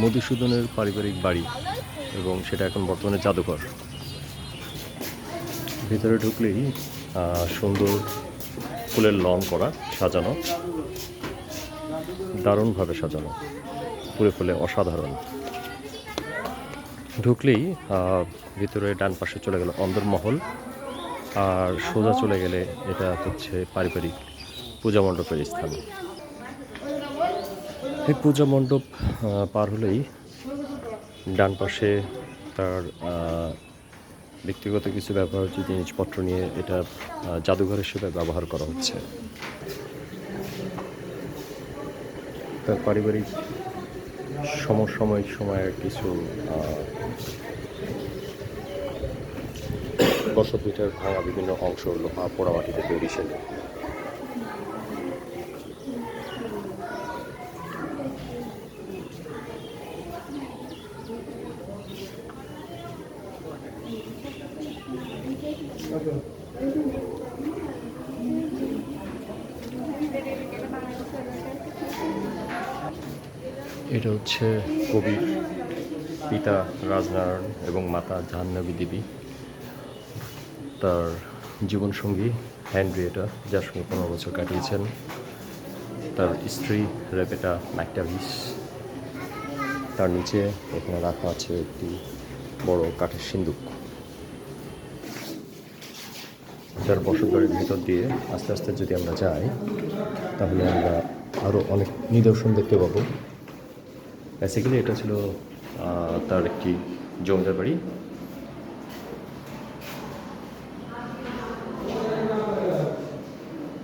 মধুসূদনের পারিবারিক বাড়ি এবং সেটা এখন বর্তমানে জাদুঘর। ভিতরে ঢুকলেই সুন্দর ফুলের লন করা, সাজানো, দারুণভাবে সাজানো, ফুলে ফুলে অসাধারণ। ঢুকলেই ভিতরে ডান পাশে চলে গেল অন্দরমহল, আর সোজা চলে গেলে এটা হচ্ছে পারিবারিক পূজা মণ্ডপের স্থান। এই পূজা মণ্ডপ পার হলেই ডান পাশে তার ব্যক্তিগত কিছু ব্যবহার্য জিনিসপত্র নিয়ে এটা জাদুঘর হিসেবে ব্যবহার করা হচ্ছে। তার পারিবারিক সমসাময়িক সময়ের কিছু আহ, বসত ভিটার ভাঙা বিভিন্ন অংশ লোহা পোড়ামাটিতে তৈরি ছিল। এটা হচ্ছে কবির পিতা রাজনারায়ণ এবং মাতা জাহ্নবী দেবী। তার জীবনসঙ্গী হ্যান্ড্রিয়েটা যার সঙ্গে পনেরো বছর কাটিয়েছেন। তার স্ত্রী রেবেটা ম্যাকটাভিস। তার নিচে এখানে রাখা আছে একটি বড় কাঠের সিন্দুক। যার বসত বাড়ির ভিতর দিয়ে আস্তে আস্তে যদি আমরা যাই, তাহলে আমরা আরও অনেক নিদর্শন দেখতে পাবো। বেসিক্যালি এটা ছিল তার একটি জমিদার বাড়ি।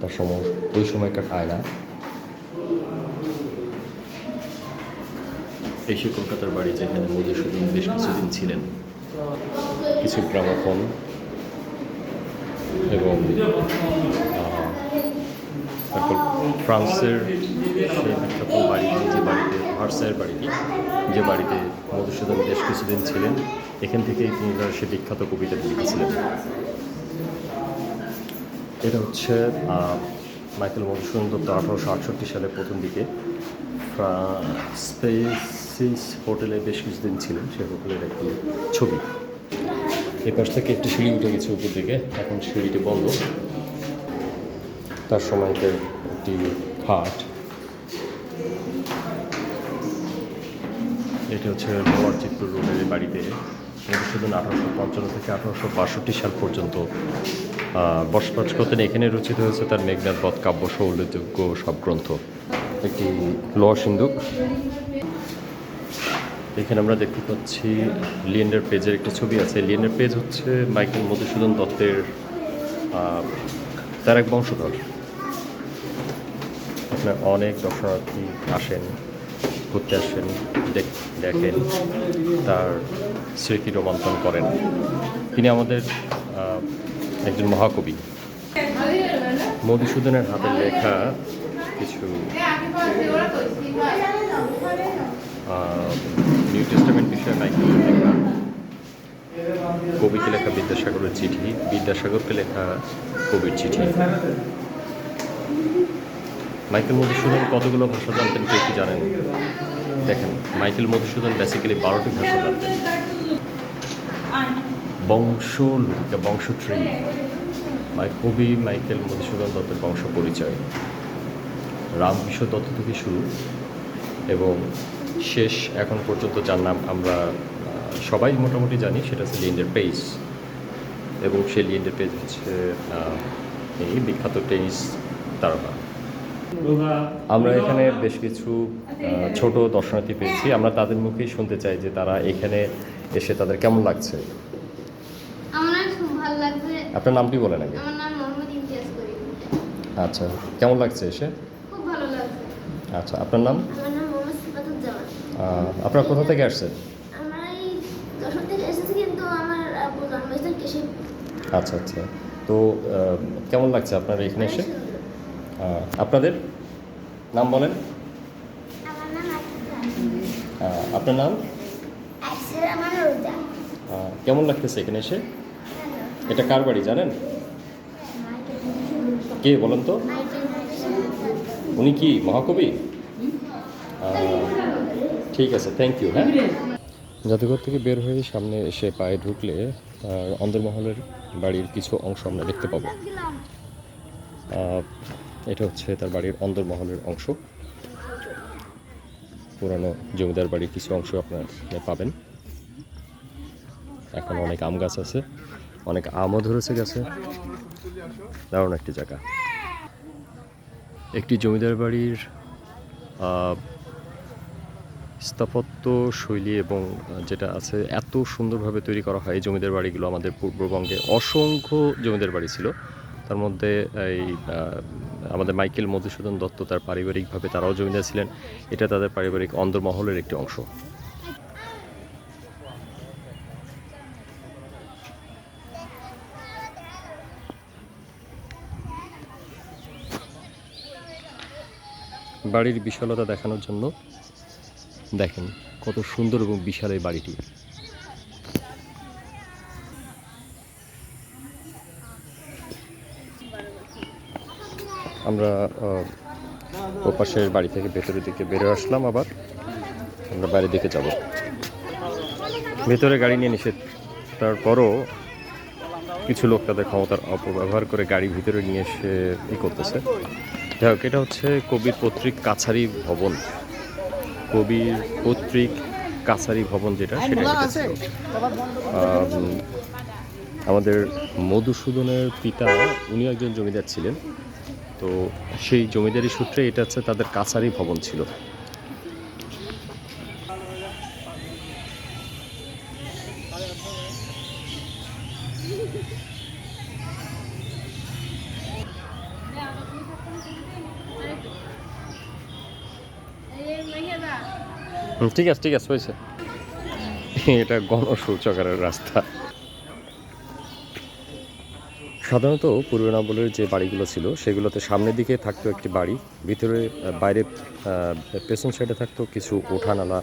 তার সময়, ওই সময়কার আয়না। এসে কলকাতার বাড়ি যেখানে মধুসূদন বেশ কিছুদিন ছিলেন। কিছু গ্রামাফোন এবং তারপর ফ্রান্সের যে বাড়িতে ভার্সাইয়ের বাড়িটি, যে বাড়িতে মধুসূদন বেশ কিছুদিন ছিলেন, এখান থেকেই তিনি তার সে বিখ্যাত কবিতাটি লিখেছিলেন এটা হচ্ছে মাইকেল মধুসূদন দত্ত আঠারোশো আটষট্টি সালে প্রথম দিকে। স্পেসিস হোটেলে বেশ কিছুদিন ছিলেন সেই হোটেলের একটি ছবি। এই পাশ থেকে একটি সিঁড়ি উঠে গেছে উপর দিকে, এখন সিঁড়িটি বন্ধ। তার সময়তে একটি খাট এটি হচ্ছে লোয়ার চিত্তুর রোডের বাড়িতে। মধুসূদন আঠারোশো পঞ্চান্ন থেকে আঠারোশো বাষট্টি সাল পর্যন্ত বসবাস করতেন। এখানে রচিত হয়েছে তার মেঘনাথ বধ কাব্য সহ উল্লেখযোগ্য সব গ্রন্থ। একটি লোয়া সিন্ধুক। এখানে আমরা দেখতে পাচ্ছি লিয়েন্ডার পেজের একটি ছবি আছে। লিয়েন্ডার পেজ হচ্ছে মাইকেল মধুসূদন দত্তের তার এক বংশধর। আপনার অনেক দর্শনার্থী আসেন। ঘুরতে আসেন, দেখ- দেখেন তার স্মৃতি রোমন্থন করেন। তিনি আমাদের একজন মহাকবি। মধুসূদনের হাতে লেখা কিছু নিউ টেস্টামেন্ট বিষয়ে মাইকেলের লেখা, কবিকে লেখা বিদ্যাসাগরের চিঠি, বিদ্যাসাগরকে লেখা কবির চিঠি। মাইকেল মধুসূদন কতগুলো ভাষা জানতেন কেউ কি জানেন? দেখেন, মাইকেল মধুসূদন বেসিক্যালি বারোটি ভাষা জানতেন। বংশ বংশ ট্রি মাই কবি মাইকেল মধুসূদন দত্তের বংশ পরিচয়। রামকৃষ্ণ দত্ত থেকে শুরু এবং শেষ এখন পর্যন্ত যার নাম আমরা সবাই মোটামুটি জানি, সেটা হচ্ছে লিয়েন্ডার পেজ এবং সেই লিয়েন্ডার পেজ হচ্ছে এই বিখ্যাত টেনিস তারকা। আমরা এখানে বেশ কিছু ছোট দর্শনার্থী পেয়েছি। আমরা তাদের মুখেই শুনতে চাই যে তারা এখানে এসে তাদের কেমন লাগছে। আপনার নামটি বলেন আগে। আচ্ছা কেমন লাগছে এসে? আচ্ছা আপনার নাম? আপনারা কোথা থেকে আসছেন? আচ্ছা আচ্ছা। তো কেমন লাগছে আপনারা এখানে এসে? আপনাদের? নাম বলেন? আহ, আপনার নাম? আহ, কেমন লাগতেছে এখানে এসে? এটা কার বাড়ি জানেন? কে বলেন তো? উনি কি মহাকবি? ঠিক আছে থ্যাংক ইউ হ্যাঁ। জাদুঘর থেকে বের হয়ে সামনে এসে পায়ে ঢুকলে অন্দরমহলের বাড়ির কিছু অংশ আমরা দেখতে পাবো। এটা হচ্ছে তার বাড়ির অন্দরমহলের অংশ। পুরানো জমিদার বাড়ির কিছু অংশ আপনারা পাবেন। এখন অনেক আম গাছ আছে, অনেক আমও ধরেছে গেছে। দারুণ একটি জায়গা। একটি জমিদার বাড়ির স্থাপত্য শৈলী এবং যেটা আছে, এত সুন্দরভাবে তৈরি করা হয় জমিদার বাড়িগুলো আমাদের পূর্ববঙ্গে। অসংখ্য জমিদার বাড়ি ছিল। তার মধ্যে এই আমাদের মাইকেল মধুসূদন দত্ত তার পারিবারিকভাবে তারাও জমিদার ছিলেন। এটা তাদের পারিবারিক অন্দরমহলের একটি অংশ। বাড়ির বিশালতা দেখানোর জন্য দেখেন কত সুন্দর এবং বিশাল এই বাড়িটি। আমরা ওপাশের বাড়ি থেকে ভেতরের দিকে বেরো আসলাম আবার। আমরা বাইরের দিকে যাব। ভেতরে গাড়ি নিয়ে নিষেধ। তারপরও কিছু লোক তাদের ক্ষমতার অপব্যবহার করে গাড়ি ভিতরে নিয়ে এসে ই করতেছে। যাই হোক এটা হচ্ছে কবির পত্রিক কাছারি ভবন। কবির পত্রিক কাছারি ভবন যেটা সেটা আমাদের মধুসূদনের পিতা উনি একজন জমিদার ছিলেন। তো সেই জমিদারি সূত্রে এটা হচ্ছে তাদের কাছারি ভবন ছিল। ঠিক আছে ঠিক আছে হয়েছে। এটা গণশৌচাগারের রাস্তা। সাধারণত পূর্বনাবলের যে বাড়িগুলো ছিল, সেগুলোতে সামনের দিকে থাকতো একটি বাড়ি, ভিতরে বাইরে পেছন সাইডে থাকতো কিছু ওঠানালা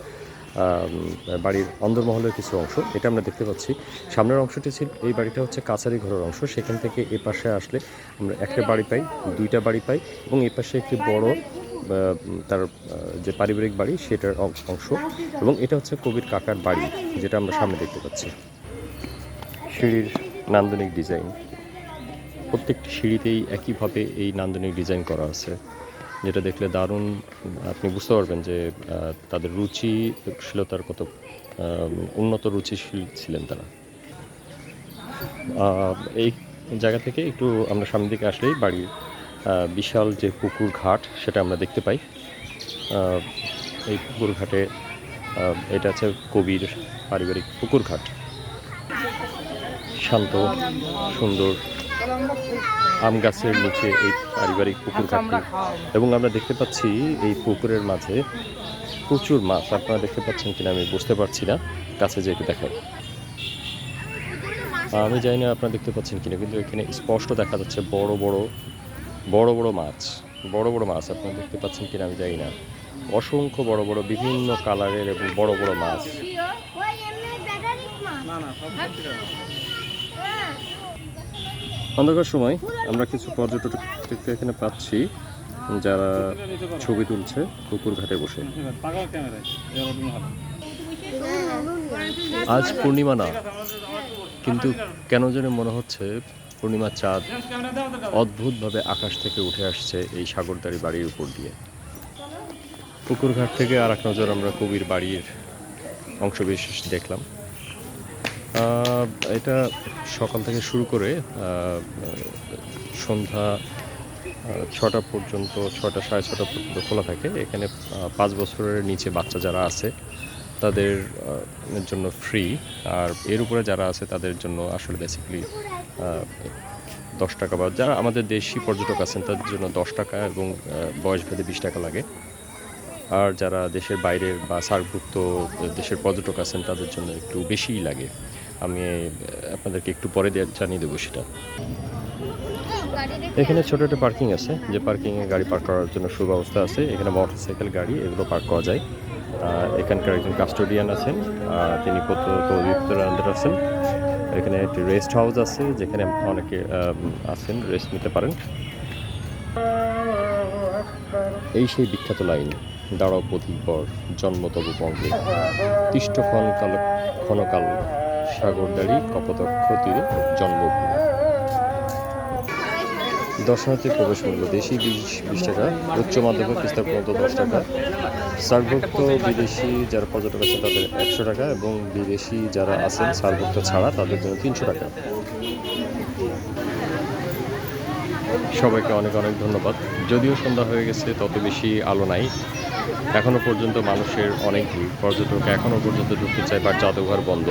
বাড়ির অন্দরমহলের কিছু অংশ। এটা আমরা দেখতে পাচ্ছি। সামনের অংশটি ছিল, এই বাড়িটা হচ্ছে কাছারি ঘরের অংশ। সেখান থেকে এ পাশে আসলে আমরা একটা বাড়ি পাই, দুইটা বাড়ি পাই এবং এ পাশে একটি বড় তার যে পারিবারিক বাড়ি, সেটার অংশ এবং এটা হচ্ছে কবির কাকার বাড়ি, যেটা আমরা সামনে দেখতে পাচ্ছি। সিঁড়ির নান্দনিক ডিজাইন। প্রত্যেকটি সিঁড়িতেই একইভাবে এই নান্দনিক ডিজাইন করা আছে। যেটা দেখলে দারুণ, আপনি বুঝতে পারবেন যে তাদের রুচিশীলতার কত উন্নত রুচিশীল ছিলেন তারা। এই জায়গা থেকে একটু আমরা সামনের দিকে আসলেই বাড়ির বিশাল যে পুকুর ঘাট, সেটা আমরা দেখতে পাই। এই পুকুর ঘাটে এটা আছে কবির পারিবারিক পুকুর ঘাট। শান্ত, সুন্দর। আম গাছের নিচে এই পারিবারিক পুকুর ঘাটটি এবং আমরা দেখতে পাচ্ছি এই পুকুরের মাঝে প্রচুর মাছ। আপনারা দেখতে পাচ্ছেন কিনা আমি বুঝতে পারছি না। কাছে যে একটু দেখাই। আমি জানি না আপনারা দেখতে পাচ্ছেন কিনা কিন্তু এখানে স্পষ্ট দেখা যাচ্ছে বড় বড় বড় বড় মাছ। বড় বড় মাছ। আপনারা দেখতে পাচ্ছেন কিনা আমি জানি না। অসংখ্য বড় বড় বিভিন্ন কালারের এবং বড় বড় মাছ। অন্ধকার সময় আমরা কিছু পর্যটক এখানে পাচ্ছি, যারা ছবি তুলছে পুকুর ঘাটে বসে। আজ পূর্ণিমা না, কিন্তু কেন যেন মনে হচ্ছে পূর্ণিমার চাঁদ অদ্ভুতভাবে আকাশ থেকে উঠে আসছে এই সাগরদারি বাড়ির উপর দিয়ে। পুকুর ঘাট থেকে আর এক নজর আমরা কবির বাড়ির অংশবিশেষ দেখলাম। এটা সকাল থেকে শুরু করে সন্ধ্যা ছটা পর্যন্ত, ছটা, সাড়ে ছটা পর্যন্ত খোলা থাকে। এখানে পাঁচ বছরের নিচে বাচ্চা যারা আছে, তাদের জন্য ফ্রি আর এর উপরে যারা আছে, তাদের জন্য আসলে বেসিক্যালি দশ টাকা বা যারা আমাদের দেশি পর্যটক আছেন, তাদের জন্য দশ টাকা এবং বয়স ভেদে বিশ টাকা লাগে। আর যারা দেশের বাইরের বা সার্কভুক্ত দেশের পর্যটক আছেন, তাদের জন্য একটু বেশিই লাগে। আমি আপনাদেরকে একটু পরে জানিয়ে দেবো সেটা। এখানে ছোট একটা পার্কিং আছে। যে পার্কিংয়ে গাড়ি পার্ক করার জন্য সুব্যবস্থা আছে। এখানে মোটরসাইকেল, গাড়ি এগুলো পার্ক করা যায়। এখানকার একজন কাস্টোডিয়ান আছেন। তিনি প্রত্যন্ত আছেন। এখানে একটি রেস্ট হাউস আছে, যেখানে অনেকে আছেন, রেস্ট নিতে পারেন। এই সেই বিখ্যাত লাইন, দাঁড়াও পথিকবর জন্ম তব পঙ্কে তিষ্ঠক্ষণ কাল, ক্ষণকাল সাগরদাড়ি কপতক্ষ তীরে জন্মভূমি। দর্শনার্থী প্রবেশ মূল্য দেশি বিশ বিশ টাকা, উচ্চ মাধ্যমিক স্তর পর্যন্ত দশ টাকা। সার্ভুক্ত বিদেশি যারা পর্যটক আছেন তাদের একশো টাকা এবং বিদেশি যারা আছেন সার্ভুক্ত ছাড়া তাদের জন্য তিনশো টাকা। সবাইকে অনেক অনেক ধন্যবাদ। যদিও সন্ধ্যা হয়ে গেছে, তত বেশি আলো নাই। এখনও পর্যন্ত মানুষের অনেক ভিড়। পর্যটক এখনও পর্যন্ত ঢুকতে চায়, বাট জাদুঘর বন্ধ।